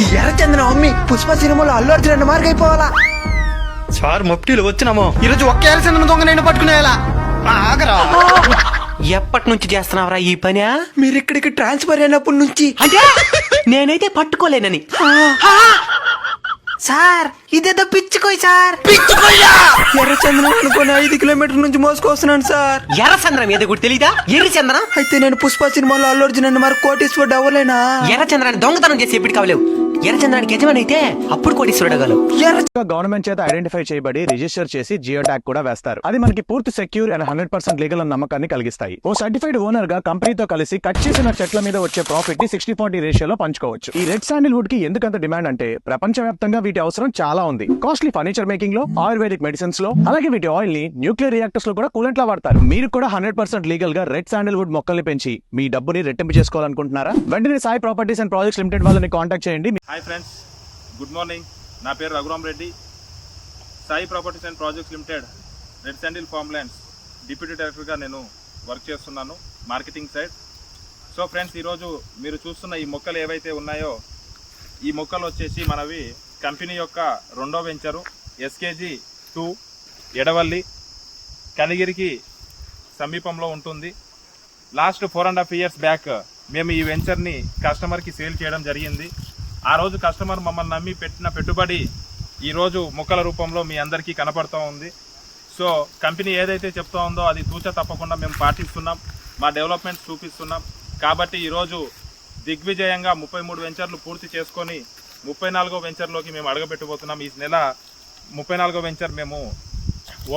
ఈ ఎర్రచందనం అమ్మి పుష్ప సినిమాలో అల్లు అర్జున్ అన్న మార్క్ అయిపోవాలా? సార్ మొప్టీలు వచ్చినామో. ఈరోజు ఒక్క ఎర్రచందనం దొంగ నేను పట్టుకునేలా? ఆగరా. ఎప్పటి నుంచి చేస్తున్నావురా ఈ పని మీరు ఇక్కడికి ట్రాన్స్ఫర్ అయినప్పటి నుంచి. అంటే? నేనైతే పట్టుకోలేనని. సార్ ఇదేదో పిచ్చుకోయ్ సార్. ఎర్రచందనం అనుకుని ఐదు కిలోమీటర్ నుంచి మోసుకొస్తున్నాను సార్. ఎర్ర చంద్రం ఏదో కూడా తెలీదా? ఎర్రి చంద్రం అయితే నేను పుష్ప సినిమాలో అల్లు అర్జున్ అన్న మరి అవ్వలేనా ఎర్ర చంద్రాన్ని దొంగతనం చేసి ఎప్పుడు కావలేవు. ఎర్ర యజమానైతే అప్పుడు కోటీశ్వరుడు అవ్వగలవు గవర్నమెంట్ చేత ఐడెంటిఫై చేయబడి రిజిస్టర్ చేసి జియో ట్యాగ్ కూడా వేస్తారు. అది మనకి పూర్తి secure and hundred percent legal అన్న నమ్మకాన్ని కలిగిస్తాయి. ఓ సర్టిఫైడ్ ఓనర్గా కంపెనీతో కలిసి కట్ చేసిన చెట్ల మీద వచ్చే ప్రాఫిట్ని సిక్స్టీ ఫార్టీ రేషియోలో పంచుకోవచ్చు. ఈ రెడ్ శాండిల్ వుడ్కి ఎందుకంత డిమాండ్ అంటే ప్రపంచవ్యాప్తంగా వీటి అవసరం చాలా ఉంది. కాస్ట్లీ ఫర్నిచర్ మేకింగ్లో ఆయుర్వేదిక్ మెడిసిన్స్లో అలాగే వీటి ఆయిల్ని న్యూక్లియర్ రియాక్టర్స్లో కూడా కూలెంట్ లా వాడతారు. మీరు కూడా హండ్రెడ్ పర్సెంట్ లీగల్గా రెడ్ శాండిల్ వుడ్ మొక్కల్ని పెంచి మీ డబ్బుని రెట్టింపు చేసుకోవాలనుకుంటున్నారా? వెంటనే Sai properties and projects limited వాళ్ళని కాంటాక్ట్ చేయండి. Hi friends good morning. నా పేరు Raghuram Reddy. Sai properties and projects limited red sandal farm lands deputy డైరెక్టర్గా నేను వర్క్ చేస్తున్నాను మార్కెటింగ్ సైడ్. సో ఫ్రెండ్స్ ఈరోజు మీరు చూస్తున్న ఈ మొక్కలు ఏవైతే ఉన్నాయో ఈ మొక్కలు వచ్చేసి మనవి కంపెనీ యొక్క రెండో వెంచరు ఎస్కేజీ టూ ఎడవల్లి కనిగిరికి సమీపంలో ఉంటుంది. Last four and half years back మేము ఈ వెంచర్ని కస్టమర్కి సేల్ చేయడం జరిగింది. ఆ రోజు కస్టమర్ మమ్మల్ని నమ్మి పెట్టిన పెట్టుబడి ఈరోజు మొక్కల రూపంలో మీ అందరికీ కనపడుతూ ఉంది. సో కంపెనీ ఏదైతే చెప్తా ఉందో అది తూచ తప్పకుండా మేము పాటిస్తున్నాం. మా డెవలప్మెంట్ చూపిస్తున్నాం. కాబట్టి ఈరోజు దిగ్విజయంగా ముప్పై మూడు వెంచర్లు పూర్తి చేసుకొని ముప్పై నాలుగో వెంచర్లోకి మేము అడగబెట్టబోతున్నాం ఈ నెల ముప్పై నాలుగో వెంచర్ మేము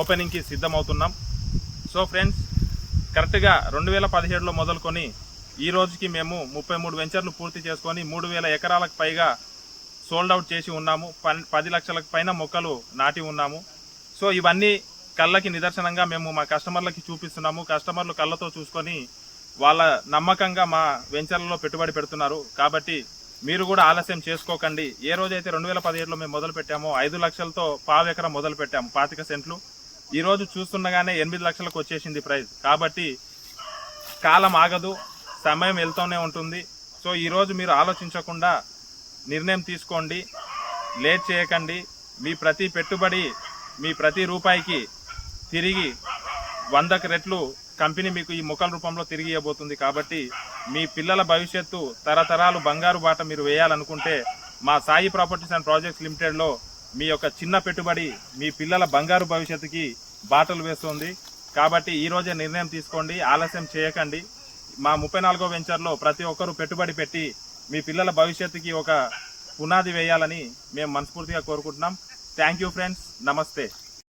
ఓపెనింగ్కి సిద్ధమవుతున్నాం. సో ఫ్రెండ్స్ కరెక్ట్గా రెండు వేల పదిహేడులో మొదలుకొని ఈ రోజుకి మేము ముప్పై మూడు వెంచర్లు పూర్తి చేసుకొని మూడు వేల ఎకరాలకు పైగా సోల్డ్ అవుట్ చేసి ఉన్నాము. పది లక్షలకు పైన మొక్కలు నాటి ఉన్నాము. సో ఇవన్నీ కళ్ళకి నిదర్శనంగా మేము మా కస్టమర్లకి చూపిస్తున్నాము. కస్టమర్లు కళ్ళతో చూసుకొని వాళ్ళ నమ్మకంగా మా వెంచర్లలో పెట్టుబడి పెడుతున్నారు. కాబట్టి మీరు కూడా ఆలస్యం చేసుకోకండి. ఏ రోజైతే రెండు వేల పదిహేడులో మేము మొదలు పెట్టామో ఐదు లక్షలతో పావు ఎకరం మొదలు పెట్టాము పాతిక సెంట్లు. ఈరోజు చూస్తుండగానే ఎనిమిది లక్షలకు వచ్చేసింది ప్రైస్ కాబట్టి కాలం ఆగదు. సమయం వెళ్తూనే ఉంటుంది. సో ఈరోజు మీరు ఆలోచించకుండా నిర్ణయం తీసుకోండి. లేట్ చేయకండి. మీ ప్రతి పెట్టుబడి మీ ప్రతి రూపాయికి తిరిగి వందకు రెట్లు కంపెనీ మీకు ఈ మొక్కల రూపంలో తిరిగి ఇవ్వబోతుంది. కాబట్టి మీ పిల్లల భవిష్యత్తు తరతరాలు బంగారు బాట మీరు వేయాలనుకుంటే మా సాయి ప్రాపర్టీస్ అండ్ ప్రాజెక్ట్స్ లిమిటెడ్లో మీ యొక్క చిన్న పెట్టుబడి మీ పిల్లల బంగారు భవిష్యత్తుకి బాటలు వేస్తుంది. కాబట్టి ఈరోజే నిర్ణయం తీసుకోండి. ఆలస్యం చేయకండి. మా ముప్పై నాలుగో వెంచర్లో ప్రతి ఒక్కరూ పెట్టుబడి పెట్టి మీ పిల్లల భవిష్యత్తుకి ఒక పునాది వేయాలని మేము మనస్ఫూర్తిగా కోరుకుంటున్నాం. థ్యాంక్ యూ ఫ్రెండ్స్ నమస్తే